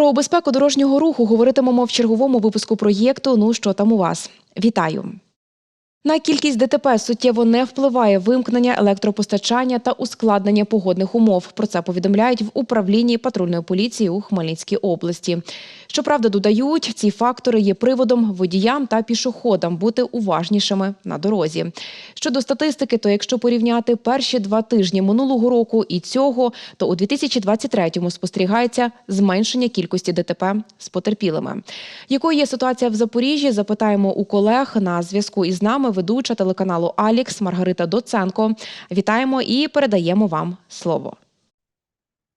Про безпеку дорожнього руху говоритимемо в черговому випуску проєкту Ну що там у вас? Вітаю! На кількість ДТП суттєво не впливає вимкнення електропостачання та ускладнення погодних умов. Про це повідомляють в управлінні патрульної поліції у Хмельницькій області. Щоправда, додають, ці фактори є приводом водіям та пішоходам бути уважнішими на дорозі. Щодо статистики, то якщо порівняти перші два тижні минулого року і цього, то у 2023-му спостерігається зменшення кількості ДТП з потерпілими. Якою є ситуація в Запоріжжі? Запитаємо у колег на зв'язку із нами ведуча телеканалу Алікс Маргарита Доценко. Вітаємо і передаємо вам слово.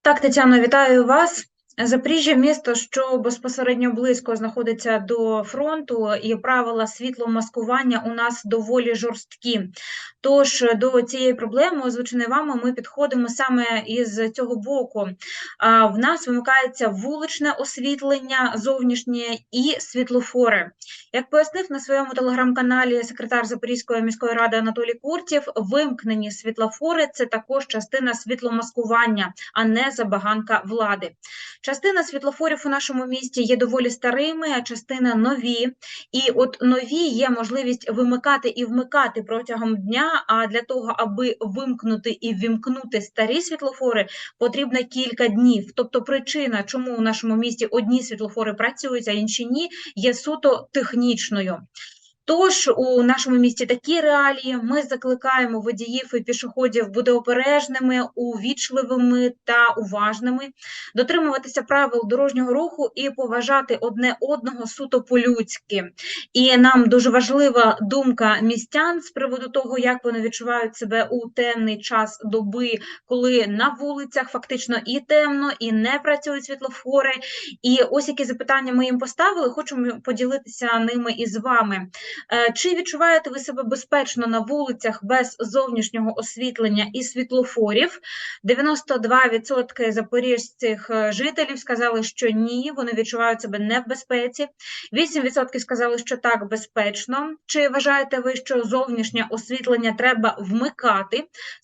Так, Тетяно, вітаю вас. Запоріжжя місто, що безпосередньо близько знаходиться до фронту, і правила світломаскування у нас доволі жорсткі. Тож до цієї проблеми, озвученої вами, ми підходимо саме із цього боку. А, В нас вимикається вуличне освітлення, зовнішнє і світлофори. Як пояснив на своєму телеграм-каналі секретар Запорізької міської ради Анатолій Куртів, вимкнені світлофори це також частина світломаскування, а не забаганка влади. Частина світлофорів у нашому місті є доволі старими, а частина нові. І от нові є можливість вимикати і вмикати протягом дня. А для того, аби вимкнути і ввімкнути старі світлофори, потрібно кілька днів. Тобто, причина, чому у нашому місті одні світлофори працюють, а інші ні, є суто технічною. Тож у нашому місті такі реалії. Ми закликаємо водіїв і пішоходів бути обережними, увічливими та уважними, дотримуватися правил дорожнього руху і поважати одне одного суто по-людськи. І нам дуже важлива думка містян з приводу того, як вони відчувають себе у темний час доби, коли на вулицях фактично і темно, і не працюють світлофори. І ось які запитання ми їм поставили. Хочемо поділитися ними із вами. Е, Чи відчуваєте ви себе безпечно на вулицях без зовнішнього освітлення і світлофорів? 92% запоріжців е, жителів сказали, що ні, вони відчувають себе не в безпеці. 8% сказали, що так безпечно. Чи вважаєте ви, що зовнішнє освітлення треба вмикати?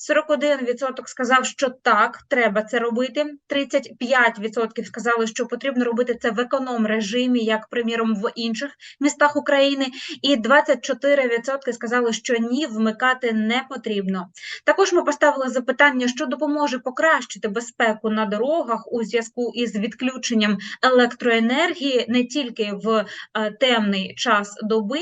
41% сказав, що так, треба це робити. 35% сказали, що потрібно робити це в економ режимі, як приміром в інших містах України. І 24% сказали, що ні, вмикати не потрібно. Також ми поставили запитання, що допоможе покращити безпеку на дорогах у зв'язку із відключенням електроенергії не тільки в е, темний час доби.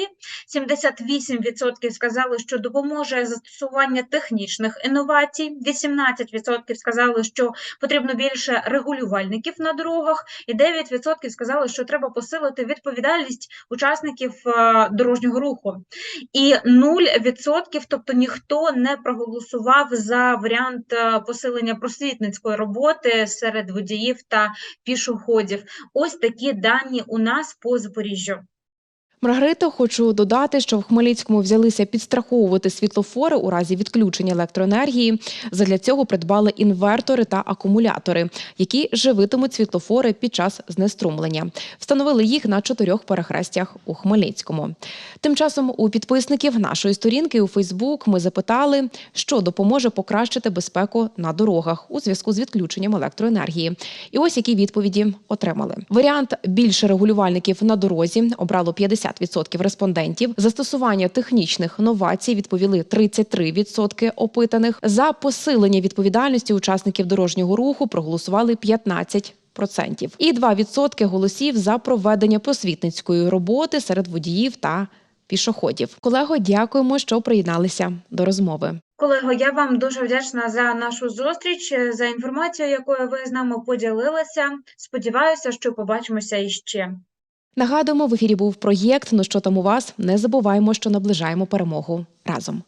78% сказали, що допоможе застосування технічних інновацій. 18% сказали, що потрібно більше регулювальників на дорогах, і 9% сказали, що треба посилити відповідальність учасників е, дорожнього руху. І 0%, тобто ніхто не проголосував за варіант е, посилення просвітницької роботи серед водіїв та пішоходів. Ось такі дані у нас по Запоріжжю. Маргарита, хочу додати, що в Хмельницькому взялися підстраховувати світлофори у разі відключення електроенергії. Задля цього придбали інвертори та акумулятори, які живитимуть світлофори під час знеструмлення. Встановили їх на чотирьох перехрестях у Хмельницькому. Тим часом у підписників нашої сторінки у Фейсбук ми запитали, що допоможе покращити безпеку на дорогах у зв'язку з відключенням електроенергії. І ось які відповіді отримали. Варіант більше регулювальників на дорозі обрало 50 50% респондентів. Застосування технічних новацій відповіли 33% опитаних. За посилення відповідальності учасників дорожнього руху проголосували 15%. процентів. І 2% голосів за проведення просвітницької роботи серед водіїв та пішоходів. Колего, дякуємо, що приєдналися до розмови. Колего, я вам дуже вдячна за нашу зустріч, за інформацію, якою ви з нами поділилися. Сподіваюся, що побачимося іще. Нагадуємо, в ефірі був проєкт Ну що там у вас? Не забуваємо, що наближаємо перемогу разом.